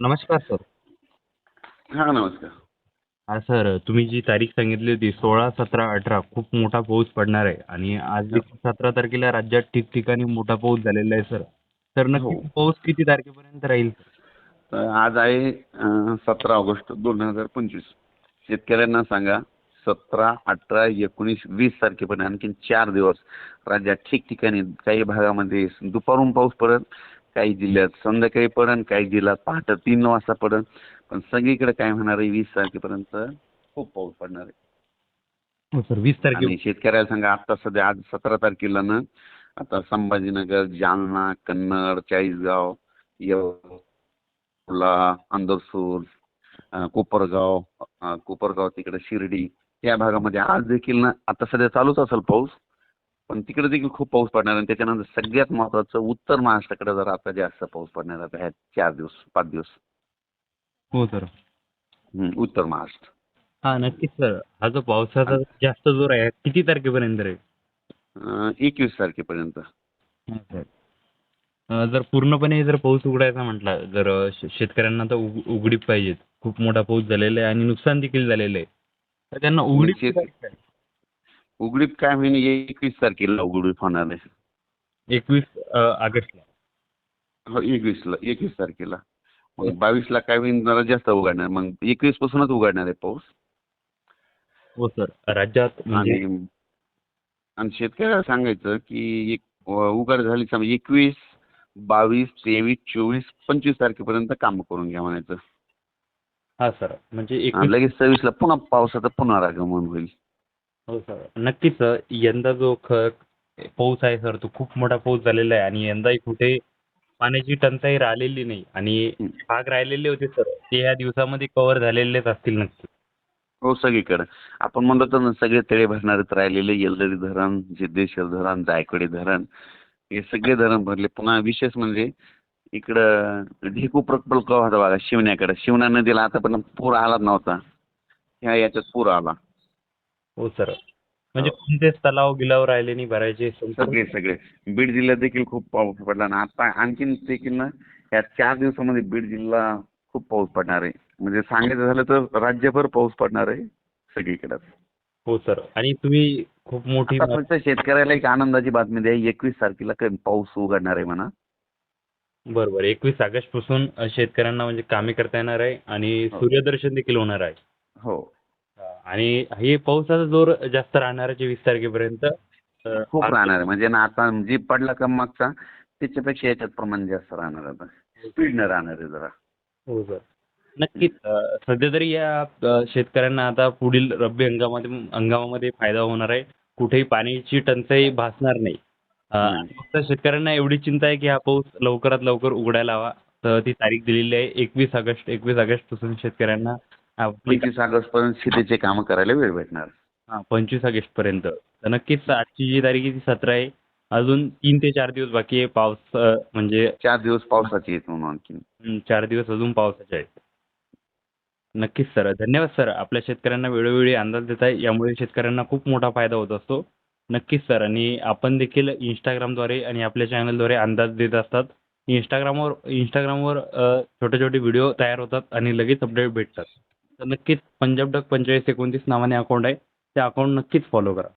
नमस्कार सर. हा नमस्कार. हा सर तुम्ही जी तारीख सांगितली होती सोळा सतरा अठरा खूप मोठा पाऊस पडणार आहे. आणि आज सतरा तारखेला राज्यात ठिकठिकाणी मोठा पाऊस झालेला आहे सर. तर नक्की हो. पाऊस किती तारखेपर्यंत राहील? तर आज आहे सतरा ऑगस्ट दोन हजार पंचवीस. शेतकऱ्यांना सांगा सतरा अठरा एकोणीस वीस तारखेपर्यंत आणखीन चार दिवस राज्यात ठिकठिकाणी काही भागामध्ये दुपारून पाऊस पडत काही जिल्ह्यात संध्याकाळी पडन काही जिल्ह्यात पहाटे तीन वाजता पडन पण सगळीकडे काय होणार आहे वीस तारखेपर्यंत खूप पाऊस पडणार आहे. हो सर वीस तारखे. आणि शेतकऱ्याला सांगा आता सध्या आज सतरा तारखेला ना आता संभाजीनगर जालना कन्नड चाळीसगाव येवला अंदरसूर अं, कोपरगाव अं, कोपरगाव तिकडे शिर्डी या भागामध्ये आज देखील ना आता सध्या चालूच असेल पाऊस. पण तिकडे देखील खूप पाऊस पडणार आणि त्याच्यानंतर सगळ्यात महत्वाचं उत्तर महाराष्ट्राकडे जर आता जास्त पाऊस पडणार आहे. आता ह्या चार दिवस पाच दिवस. हो सर उत्तर महाराष्ट्र. हा नक्कीच सर. हा जो पावसाचा जास्त जोर आहे किती तारखेपर्यंत राहील अं, एकवीस तारखेपर्यंत. हा, जर पूर्णपणे जर पाऊस उघडायचा म्हटला जर शेतकऱ्यांना तर उग- उघडीप पाहिजे खूप मोठा पाऊस झालेला आहे आणि नुकसान देखील झालेलं आहे. तर त्यांना उघडीप? उघडीप काय होईन? एकवीस तारखेला उघडीप होणार आहे. एकवीस ऑगस्टला. हो एकवीसला एकवीस तारखेला. मग बावीसला काय होईल जरा जास्त उघडणार. मग एकवीस पासूनच उघडणार आहे पाऊस. हो सर. राज्यात म्हणजे आणि आणि शेतकऱ्याला सांगायचं की एक उघड झाली समजा एकवीस बावीस तेवीस चोवीस पंचवीस तारखेपर्यंत काम करून घ्या म्हणायचं. हा सर. म्हणजे लगेच सव्वीसला पुन्हा पावसाचं पुन्हा आगमन होईल. हो सर. नक्कीच सर. यंदा जो ख पाऊस आहे सर तो खूप मोठा पाऊस झालेला आहे आणि यंदाही कुठे पाण्याची टंचाई राहिलेली नाही आणि. भाग राहिलेले होते सर ते या दिवसामध्ये कव्हर झालेलेच असतील नक्की. हो सगळीकडे. आपण म्हणलो तर सगळे तळे भरणारेच राहिलेले येलदरी धरण सिद्धेश्वर धरण जायकवाडी धरण हे सगळे धरण भरले. पुन्हा विशेष म्हणजे इकडं ढेकू प्रकल्प होता बघा शिवण्याकडे. शिवना नदीला आतापर्यंत पूर आलाच नव्हता. ह्या याच्यात पूर आला. हो सर. म्हणजे हो. कोणतेच तलाव गिलाव राहिले नाही भरायचे सगळे सगळे. बीड जिल्ह्यात देखील खूप पाऊस पडला ना आता आणखीन देखील ना या चार दिवसामध्ये बीड जिल्हा खूप पाऊस पडणार आहे. म्हणजे सांगायचं झालं तर राज्यभर पाऊस पडणार आहे सगळीकडे हो सर. आणि तुम्ही खूप मोठी फक्त शेतकऱ्याला एक आनंदाची बातमी द्या एकवीस तारखेला पाऊस उघडणार आहे म्हणा. बरोबर. एकवीस ऑगस्टपासून शेतकऱ्यांना म्हणजे कामे करता येणार आहे आणि हो. सूर्यदर्शन देखील होणार आहे. हो. आणि हे पावसाचा जोर जास्त राहणार आहे वीस तारखेपर्यंत. खूप राहणार आहे. म्हणजे ना आता जी पडला का मागचा त्याच्यापेक्षा याच्यात प्रमाण जास्त राहणार आता. स्पीडनं राहणार आहे जरा. हो सर नक्कीच. सध्या तरी या शेतकऱ्यांना आता पुढील रब्बी हंगामामध्ये हंगामामध्ये फायदा होणार आहे. कुठेही पाण्याची टंचाई भासणार नाही. फक्त शेतकऱ्यांना एवढी चिंता आहे की हा पाऊस लवकरात लवकर उघडायला हवा. तर ती तारीख दिलेली आहे एकवीस ऑगस्ट. एकवीस ऑगस्टपासून शेतकऱ्यांना पंचवीस ऑगस्ट पर्यंत शेतीचे कामं करायला वेळ भेटणार. हा पंचवीस ऑगस्ट पर्यंत. तर नक्कीच आजची जी तारीख आहे ती सतरा आहे. अजून तीन ते चार दिवस बाकी आहे पाऊस म्हणजे चार दिवस पावसाचे येत म्हणून आणखी चार दिवस अजून पावसाचे आहेत. नक्कीच सर. धन्यवाद सर. आपल्या शेतकऱ्यांना वेळोवेळी अंदाज देत आहे. यामुळे शेतकऱ्यांना खूप मोठा फायदा होत असतो. नक्कीच सर. आणि आपण देखील इंस्टाग्रामद्वारे आणि आपल्या चॅनलद्वारे अंदाज देत असतात. इंस्टाग्रामवर इंस्टाग्रामवर छोटे छोटे व्हिडिओ तयार होतात आणि लगेच अपडेट भेटतात. तर नक्कीच पंजाब डक पंचेचाळीस एकोणतीस नावाने अकाउंट आहे. त्या अकाउंट नक्कीच फॉलो करा.